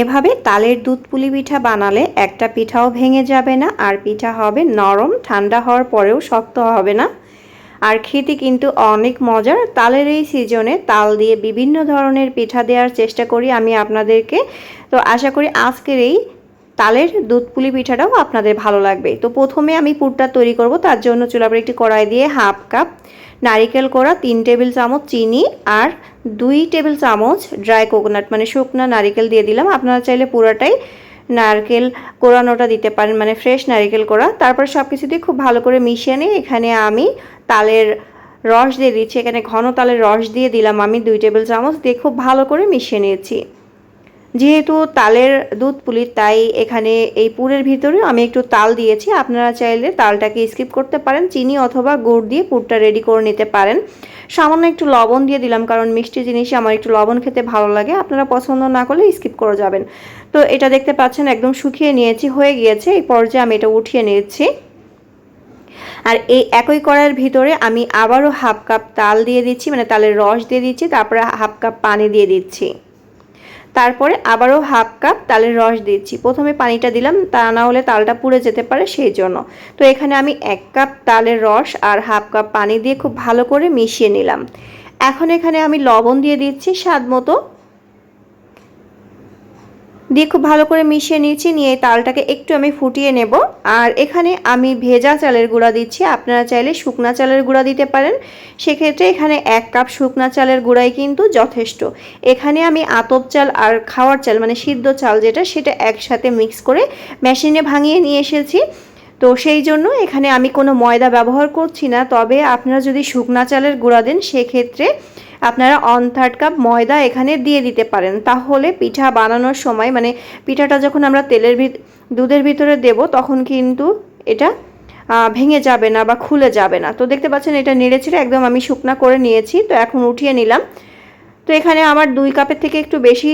এভাবে তালের দুধ পুলি পিঠা বানালে একটা পিঠাও ভেঙে যাবে না, আর পিঠা হবে নরম, ঠান্ডা হওয়ার পরেও শক্ত হবে না। আর খেতে কিন্তু অনেক মজার। তালের এই সিজনে তাল দিয়ে বিভিন্ন ধরনের পিঠা দেওয়ার চেষ্টা করি আমি আপনাদেরকে। তো আশা করি আজকের এই তালের দুধ পুলি পিঠাটাও আপনাদের ভালো লাগবে। তো প্রথমে আমি পুরটা তৈরি করব, তার জন্য চুলাপরে একটি কড়াই দিয়ে হাফ কাপ নারিকেল করা তিন টেবিল চামচ চিনি আর দুই টেবিল চামচ ড্রাই কোকোনাট মানে শুকনো নারিকেল দিয়ে দিলাম। আপনারা চাইলে পুরোটাই নারকেল কোরানোটা দিতে পারেন মানে ফ্রেশ নারিকেল কোড়া। তারপর সব কিছু দিয়ে খুব ভালো করে মিশিয়ে নিই এখানে আমি তালের রস দিয়ে দিচ্ছি। এখানে ঘন তালের রস দিয়ে দিলাম আমি দুই টেবিল চামচ দিয়ে, খুব ভালো করে মিশিয়ে নিয়েছি। যেহেতু তালের দুধ পুলি, তাই এখানে এই পুরের ভিতরে আমি একটু তাল দিয়েছি। আপনারা চাইলে তালটাকে স্কিপ করতে পারেন, চিনি অথবা গুড় দিয়ে পুরটা রেডি করে নিতে পারেন। সামান্য একটু লবণ দিয়ে দিলাম, কারণ মিষ্টি জিনিসে আমার একটু লবণ খেতে ভালো লাগে। আপনারা পছন্দ না করলে স্কিপ করে যাবেন। তো এটা দেখতে পাচ্ছেন, একদম শুকিয়ে নিয়েছি, হয়ে গিয়েছে। এই পর্যায়ে আমি এটা উঠিয়ে নিয়েছি আর এই একই কড়াইয়ের ভিতরে আমি আবারও হাফ কাপ তাল দিয়ে দিচ্ছি মানে তালের রস দিয়ে দিচ্ছি, তারপরে হাফ কাপ পানি দিয়ে দিচ্ছি। তারপরে আবারও হাফ কাপ তালের রস দিচ্ছি। প্রথমে পানিটা দিলাম, তা না হলে তালটা পুড়ে যেতে পারে সেই জন্য। তো এখানে আমি এক কাপ তালের রস আর হাফ কাপ পানি দিয়ে খুব ভালো করে মিশিয়ে নিলাম। এখন এখানে আমি লবণ দিয়ে দিচ্ছি স্বাদ মতো। দিয়ে খুব ভালো করে মিশিয়ে নিয়েছি, নিয়ে তালটাকে একটু আমি ফুটিয়ে নেব। আর এখানে আমি ভেজা চালের গুঁড়া দিচ্ছি, আপনারা চাইলে শুকনা চালের গুঁড়া দিতে পারেন। সেক্ষেত্রে এখানে এক কাপ শুকনা চালের গুঁড়াই কিন্তু যথেষ্ট। এখানে আমি আতপ চাল আর খাওয়ার চাল মানে সিদ্ধ চাল যেটা, সেটা একসাথে মিক্স করে মেশিনে ভাঙিয়ে নিয়ে এসেছি। তো সেই জন্য এখানে আমি কোনো ময়দা ব্যবহার করছি না। তবে আপনারা যদি শুকনা চালের গুঁড়া দেন, সেক্ষেত্রে আপনারা অন থার্ড কাপ ময়দা এখানে দিয়ে দিতে পারেন। তাহলে পিঠা বানানোর সময় মানে পিঠাটা যখন আমরা তেলের ভিত, দুধের ভিতরে দেব, তখন কিন্তু এটা ভেঙে যাবে না বা খুলে যাবে না। তো দেখতে পাচ্ছেন এটা নেড়েছিল একদম আমি শুকনা করে নিয়েছি। তো এখন উঠিয়ে নিলাম। তো এখানে আমার দুই কাপের থেকে একটু বেশি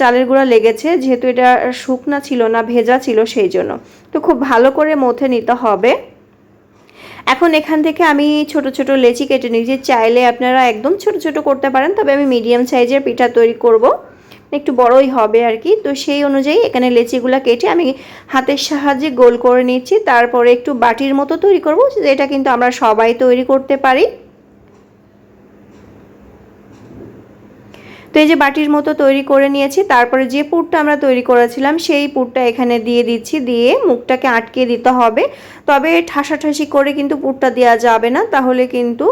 চালের গুঁড়া লেগেছে, যেহেতু এটা শুকনা ছিল না, ভেজা ছিল সেই জন্য। তো খুব ভালো করে মথে নিতে হবে। এখন এখান থেকে আমি ছোট ছোট লেচি কেটে নিয়েছি চাইলে আপনারা একদম ছোট ছোট করতে পারেন, তবে আমি মিডিয়াম সাইজের পিঠা তৈরি করব। একটু বড়ই হবে আর কি। তো সেই অনুযায়ী এখানে লেচিগুলো কেটে আমি হাতের সাহায্যে গোল করে নিচ্ছি। তারপরে একটু বাটির মতো তৈরি করব, যেটা কিন্তু আমরা সবাই তৈরি করতে পারি। তো এই যে বাটির মতো তৈরি করে নিয়েছি, তারপরে যে পুরটা আমরা তৈরি করেছিলাম, সেই পুরটা এখানে দিয়ে দিচ্ছি, দিয়ে মুখটাকে আটকে দিতে হবে। তবে ঠাসাঠাসি করে কিন্তু পুরটা দেওয়া যাবে না, তাহলে কিন্তু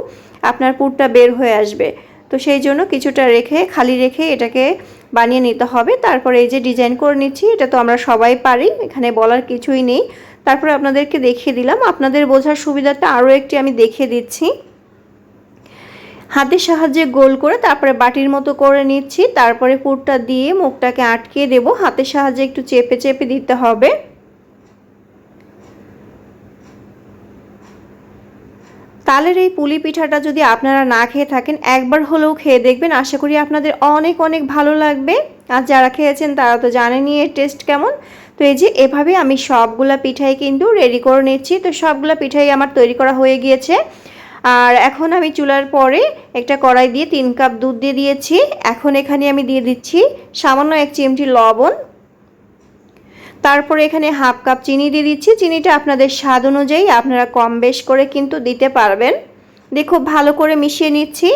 আপনার পুরটা বের হয়ে আসবে। তো সেই জন্য কিছুটা রেখে, খালি রেখে এটাকে বানিয়ে নিতে হবে। তারপরে এই যে ডিজাইন করে নিচ্ছি, এটা তো আমরা সবাই পারি, এখানে বলার কিছুই নেই। তারপরে আপনাদেরকে দেখিয়ে দিলাম। আপনাদের বোঝার সুবিধাটা আরও একটি আমি দেখিয়ে দিচ্ছি। হাতের সাহায্যে গোল করে তারপরে বাটির মতো করে নিচ্ছি। তারপরে পুরটা দিয়ে মুখটাকে আটকে দেব। হাতের সাহায্যে একটু চেপে চেপে দিতে হবে। তালের এই পুলি পিঠাটা যদি আপনারা না খেয়ে থাকেন, একবার হলেও খেয়ে দেখবেন। আশা করি আপনাদের অনেক অনেক ভালো লাগবে। আর যারা খেয়েছেন, তারা তো জানেনি এর টেস্ট কেমন। তো এই যে এভাবে আমি সবগুলা পিঠাই কিন্তু রেডি করে নিচ্ছি। তো সবগুলা পিঠাই আমার তৈরি করা হয়ে গিয়েছে। আর এখন আমি চুলার পরে একটা কড়াই দিয়ে তিন কাপ দুধ দিয়ে দিয়েছি। এখন এখানে আমি দিয়ে দিচ্ছি সামান্য এক চিমটি লবণ। তারপরে এখানে হাফ কাপ চিনি দিয়ে দিচ্ছি। চিনিটা আপনাদের স্বাদ অনুযায়ী আপনারা কম বেশ করে কিন্তু দিতে পারবেন। দিয়ে খুব ভালো করে মিশিয়ে নিচ্ছি।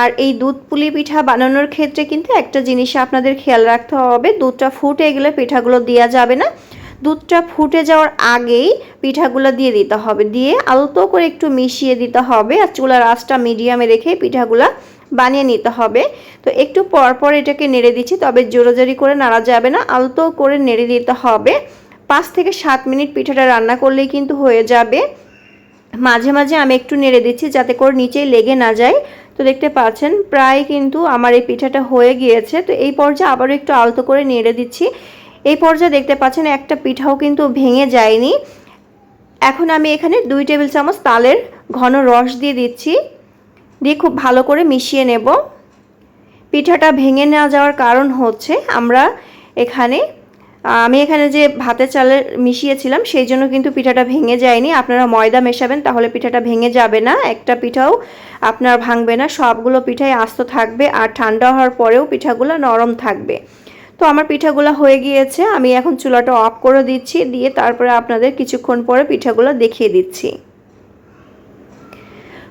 আর এই দুধ পুলি পিঠা বানানোর ক্ষেত্রে কিন্তু একটা জিনিস আপনাদের খেয়াল রাখতে হবে। দুধটা ফুটে গেলে পিঠাগুলো দেওয়া যাবে না। দুধটা ফুটে যাওয়ার আগেই পিঠাগুলো দিয়ে দিতে হবে। দিয়ে আলতো করে একটু মিশিয়ে দিতে হবে আর চুলার আঁচটা মিডিয়ামে রেখে পিঠাগুলা বানিয়ে নিতে হবে। তো একটু পর পর এটাকে নেড়ে দিচ্ছি, তবে জোরাজোরি করে নাড়া যাবে না, আলতো করে নেড়ে দিতে হবে। পাঁচ থেকে সাত মিনিট পিঠাটা রান্না করলেই কিন্তু হয়ে যাবে। মাঝে মাঝে আমি একটু নেড়ে দিচ্ছি যাতে করে নিচেই লেগে না যায়। তো দেখতে পাচ্ছেন, প্রায় কিন্তু আমার এই পিঠাটা হয়ে গিয়েছে। তো এই পর্যায়ে আবারও একটু আলতো করে নেড়ে দিচ্ছি। এই পর্যায়ে দেখতে পাচ্ছেন একটা পিঠাও কিন্তু ভেঙে যায়নি। এখন আমি এখানে দুই টেবিল চামচ তালের ঘন রস দিয়ে দিচ্ছি। দিয়ে খুব ভালো করে মিশিয়ে নেব। পিঠাটা ভেঙে নেওয়া যাওয়ার কারণ হচ্ছে আমরা এখানে, আমি এখানে যে ভাতের চালের মিশিয়েছিলাম, সেই জন্য কিন্তু পিঠাটা ভেঙে যায়নি। আপনারা ময়দা মেশাবেন, তাহলে পিঠাটা ভেঙে যাবে না। একটা পিঠাও আপনার ভাঙবে না। সবগুলো পিঠাই আস্ত থাকবে আর ঠান্ডা হওয়ার পরেও পিঠাগুলো নরম থাকবে। তো আমার পিঠাগুলো হয়ে গিয়েছে, আমি এখন চুলাটা অফ করে দিচ্ছি, দিয়ে তারপরে আপনাদের কিছুক্ষণ পরে পিঠাগুলো দেখিয়ে দিচ্ছি।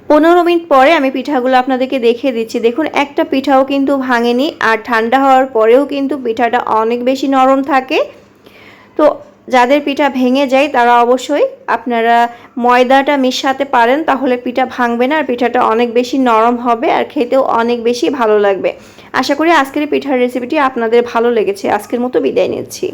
পনেরো মিনিট পরে আমি পিঠাগুলো আপনাদেরকে দেখিয়ে দিচ্ছি। দেখুন, একটা পিঠাও কিন্তু ভাঙেনি, আর ঠান্ডা হওয়ার পরেও কিন্তু পিঠাটা অনেক বেশি নরম থাকে। তো যাদের পিঠা ভেঙে যায়, তারা অবশ্যই আপনারা ময়দাটা মিশাতে পারেন, তাহলে পিঠা ভাঙবে না আর পিঠাটা অনেক বেশি নরম হবে আর খেতেও অনেক বেশি ভালো লাগবে। আশা করি আজকের পিঠার রেসিপিটি আপনাদের ভালো লেগেছে। আজকের মতো বিদায় নিচ্ছি।